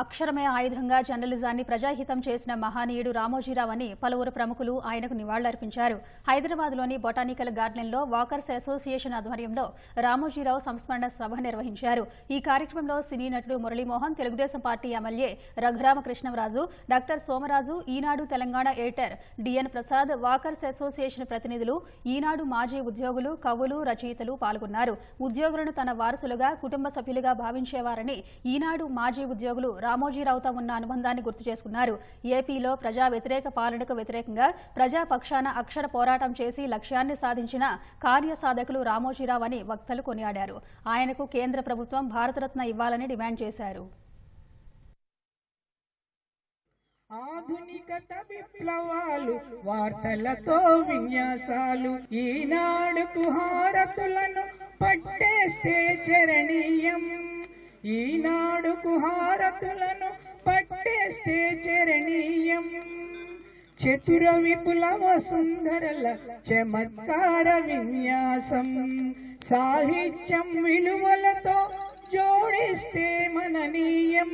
అక్షరమే ఆయుధంగా జర్నలిజాన్ని ప్రజాహితం చేసిన మహానీయుడు రామోజీరావు అని పలువురు ప్రముఖులు ఆయనకు నివాళులర్పించారు. హైదరాబాద్లోని బొటానికల్ గార్డెన్లో వాకర్స్ అసోసియేషన్ ఆధ్వర్యంలో రామోజీరావు సంస్మరణ సభ నిర్వహించారు. ఈ కార్యక్రమంలో సినీ నటుడు Muralimohan Telugu Desam party MLA Raghuramakrishnaraju doctor Somaraju Eenadu Telangana editor DN Prasad walkers association ప్రతినిధులు ఈనాడు మాజీ ఉద్యోగులు కవులు రచయితలు పాల్గొన్నారు. ఉద్యోగులను తన వారసులుగా కుటుంబ సభ్యులుగా భావించేవారని ఈనాడు మాజీ ఉద్యోగులు రామోజీరావుతో ఉన్న అనుబంధాన్ని గుర్తు చేసుకున్నారు. ఏపీలో ప్రజా వ్యతిరేక పాలనకు వ్యతిరేకంగా ప్రజాపక్షాన అక్షర పోరాటం చేసి లక్ష్యాన్ని సాధించిన కార్యసాధకులు రామోజీరావు అని వక్తలు కొనియాడారు. ఆయనకు కేంద్ర ప్రభుత్వం భారతరత్న ఇవ్వాలని డిమాండ్ చేశారు. ఆధునికత విప్లవాలు వార్తలతో విన్యాసాలు ఈనాడుకు హారతులను పట్టేస్తే చరణీయం. ఈనాడు కుహారతులను పట్టేస్తే చరణీయం. చతుర విపులవ సుందరల చమత్కార విన్యాసం. సాహిత్యం విలువలతో జోడిస్తే మననీయం.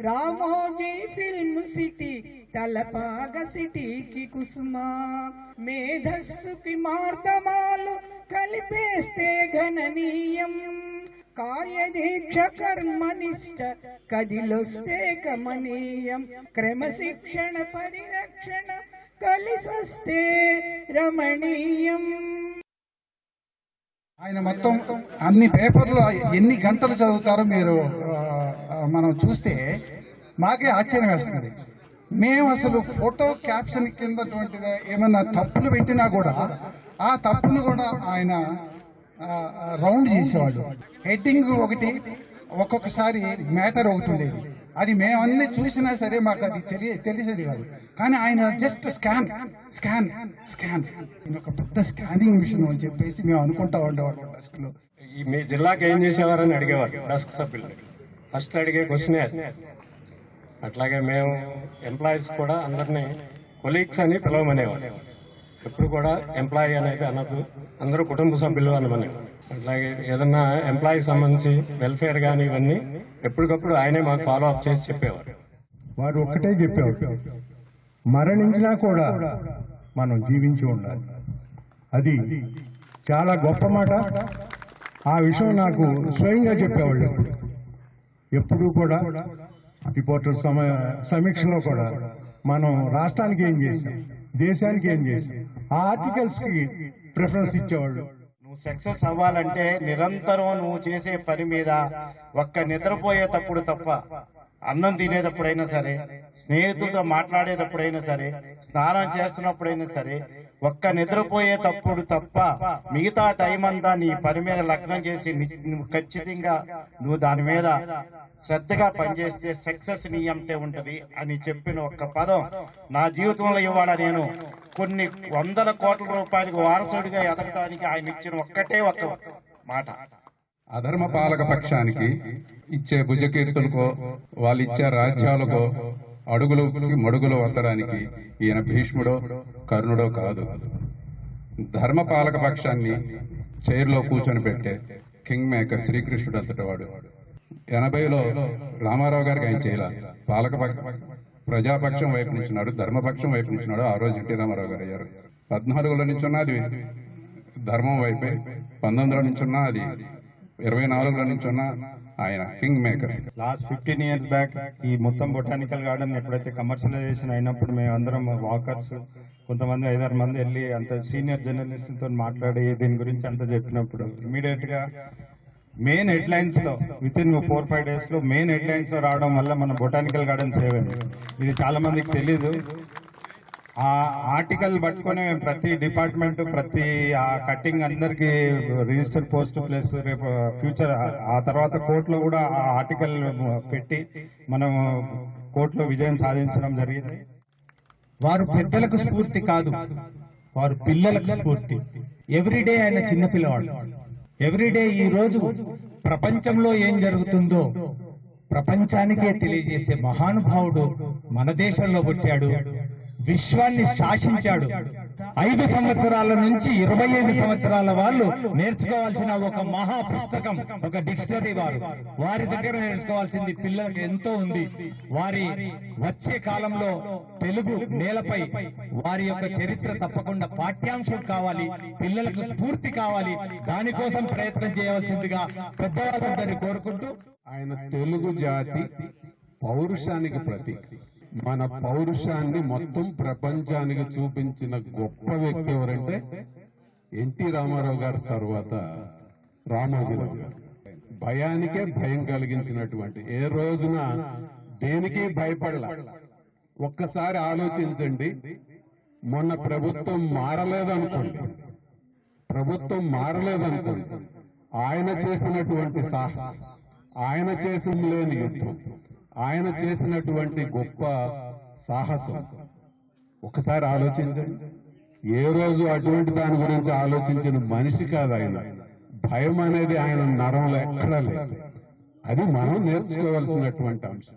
రామోజీ ఫిల్మ్ సిటీ తలపాగ సిటీకి కుసుమ. మేధస్సుకి మార్తమాలు కలిపేస్తే గణనీయం కార్యదీక్ష కర్మనిష్ట కదిలొస్తే కమనీయం క్రమశిక్షణ పరిరక్షణ కలిసొస్తే రమణీయం ఆయన మొత్తం అన్ని పేపర్లు ఎన్ని గంటలు చదువుతారో మీరు మనం చూస్తే మాకే ఆశ్చర్యం వేస్తుంది. మేము అసలు ఫోటో క్యాప్షన్ కిందటువంటిది ఏమైనా తప్పులు పెట్టినా కూడా ఆ తప్పులు కూడా ఆయన రౌండ్ చేసేవాడు. హెడ్డింగ్ ఒకటి ఒక్కొక్కసారి మ్యాటర్ ఒకటి ఉండేది అది మేమన్నీ చూసినా సరే మాకు అది తెలియ తెలిసేది కాదు. కానీ ఆయన జస్ట్ స్కాన్ స్కాన్ స్కాన్ ఇది ఒక పెద్ద స్కానింగ్ మిషన్ అని చెప్పేసి మేము అనుకుంటా ఉండేవాళ్ళం డెస్క్లో. మీ జిల్లాకి ఏం చేసేవారని అడిగేవారు డస్క్ సభ్యులు ఫస్ట్ అడిగే క్వశ్చన్ అట్లాగే మేము ఎంప్లాయీస్ కూడా అందరినీ కొలీగ్స్ అని పిలవమనేవారు ఎప్పుడు కూడా ఎంప్లాయీ అనేది అనదు అందరూ కుటుంబ సభ్యులు అనమనేవారు అట్లాగే ఏదన్నా ఎంప్లాయీ సంబంధించి వెల్ఫేర్ కానీ ఇవన్నీ ఎప్పటికప్పుడు ఆయనే మాకు ఫాలో అప్ చేసి చెప్పేవారు. వాడు ఒక్కటే చెప్పేవారు మరణించినా కూడా మనం జీవించి ఉండాలి. అది చాలా గొప్ప మాట. ఆ విషయం నాకు స్వయంగా చెప్పేవాళ్ళు ఎప్పుడూ. కూడా రిపోర్టర్ సమ సమీక్షలో కూడా మనం రాష్ట్రానికి ఏం చేసాం దేశానికి ఏం చేసాం? ఆ ఆర్టికల్స్కి ప్రిఫరెన్స్ ఇచ్చేవాళ్ళు. నువ్వు సక్సెస్ అవ్వాలంటే నిరంతరం నువ్వు చేసే పని మీద ఒక్క నిద్రపోయేటప్పుడు తప్ప అన్నం తినేటప్పుడైనా సరే స్నేహితులతో మాట్లాడేటప్పుడైనా సరే స్నానం చేస్తున్నప్పుడైనా సరే ఒక్క నిద్రపోయేటప్పుడు తప్ప మిగతా టైం అంతా నీ పని మీద లగ్నం చేసి నువ్వు ఖచ్చితంగా నువ్వు దాని మీద శ్రద్ధగా పనిచేస్తే సక్సెస్ నీ అంటే ఉంటుంది అని చెప్పిన ఒక్క పదం నా జీవితంలో ఇవాళ నేను. కొన్ని వందల కోట్ల రూపాయలకు వారసుడిగా ఎదగడానికి ఆయన ఇచ్చిన ఒక్కటే ఒక మాట. అధర్మ పాలక పక్షానికి ఇచ్చే భుజకీర్తులకో వాళ్ళు ఇచ్చే రాజ్యాలకో అడుగులు మడుగులు వద్దడానికి ఈయన భీష్ముడో కర్ణుడో కాదు. ధర్మ పాలక పక్షాన్ని చైర్లో కూర్చొని పెట్టే కింగ్ మేకర్ శ్రీకృష్ణుడు అంతటి వాడు. ఎనభైలో రామారావు గారికి ఆయన చేయాల. పాలకపక్ష ప్రజాపక్షం వైపు నుంచున్నాడు ధర్మపక్షం వైపు నుంచున్నాడు ఆ రోజు ఎన్టీ రామారావు గారు అయ్యారు. పద్నాలుగులో నుంచున్నా అది ధర్మం వైపే పంతొమ్మిదిలో నుంచున్నా అది ఇరవై నాలుగులో నుంచున్నా ఆయన king maker last fifteen years back ఈ మొత్తం బొటానికల్ గార్డెన్ ఎప్పుడైతే కమర్షియలైజేషన్ అయినప్పుడు మేము అందరం వాకర్స్ కొంతమంది ఐదారు మంది వెళ్ళి అంత సీనియర్ జర్నలిస్ట్తో మాట్లాడి దీని గురించి అంత చెప్పినప్పుడు ఇమీడియట్గా మెయిన్ హెడ్లైన్స్లో విత్ ఇన్ ఫోర్ ఫైవ్ డేస్లో మెయిన్ హెడ్లైన్స్లో రావడం వల్ల మన బొటానికల్ గార్డెన్ సేవ్ అయింది. ఇది చాలా మందికి తెలీదు. ఆ ఆర్టికల్ పట్టుకొని మేము ప్రతి డిపార్ట్మెంట్ ప్రతి ఆ కట్టింగ్ అందరికి రిజిస్టర్ పోస్ట్ ప్లస్ రేపు ఫ్యూచర్ ఆ తర్వాత కోర్టులో కూడా ఆ ఆర్టికల్ పెట్టి మనం కోర్టులో విజయం సాధించడం జరిగింది. వారు పెద్దలకు స్ఫూర్తి కాదు వారు పిల్లలకు స్ఫూర్తి. ఎవ్రీడే ఆయన చిన్న పిల్లవాడు ఎవ్రీడే ఈ రోజు ప్రపంచంలో ఏం జరుగుతుందో ప్రపంచానికే తెలియజేసే మహానుభావుడు మన దేశంలో పుట్టాడు. విశ్వాన్ని శాసించాడు. ఐదు సంవత్సరాల నుంచి ఇరవై ఐదు సంవత్సరాల వాళ్ళు నేర్చుకోవాల్సిన ఒక మహా పుస్తకం ఒక డిక్షనరీ వారు. వారి దగ్గర నేర్చుకోవాల్సింది పిల్లలకు ఎంతో ఉంది. వారి వచ్చే కాలంలో తెలుగు నేలపై వారి యొక్క చరిత్ర తప్పకుండా పాఠ్యాంశం కావాలి. పిల్లలకు స్ఫూర్తి కావాలి. దానికోసం ప్రయత్నం చేయవలసిందిగా పెద్దవాళ్ళందరినీ కోరుకుంటూ ఆయన తెలుగు జాతి పౌరుషానికి ప్రతీక. మన పౌరుషాన్ని మొత్తం ప్రపంచానికి చూపించిన గొప్ప వ్యక్తి ఎవరంటే ఎన్టీ రామారావు గారి తర్వాత రామోజీరావు గారు. భయానికే భయం కలిగించినటువంటి ఏ రోజున దేనికి భయపడల. ఒక్కసారి ఆలోచించండి మొన్న ప్రభుత్వం మారలేదనుకోండి ప్రభుత్వం మారలేదనుకోండి ఆయన చేసినటువంటి సాహసం ఆయన చేసిన లేని యుద్ధం ఆయన చేసినటువంటి గొప్ప సాహసం. ఒకసారి ఆలోచించండి. ఏ రోజు అటువంటి దాని గురించి ఆలోచించిన మనిషి కాదు ఆయన. భయం అనేది ఆయన నరంలో ఎక్కడా లేదు. అది మనం నేర్చుకోవాల్సినటువంటి అంశం.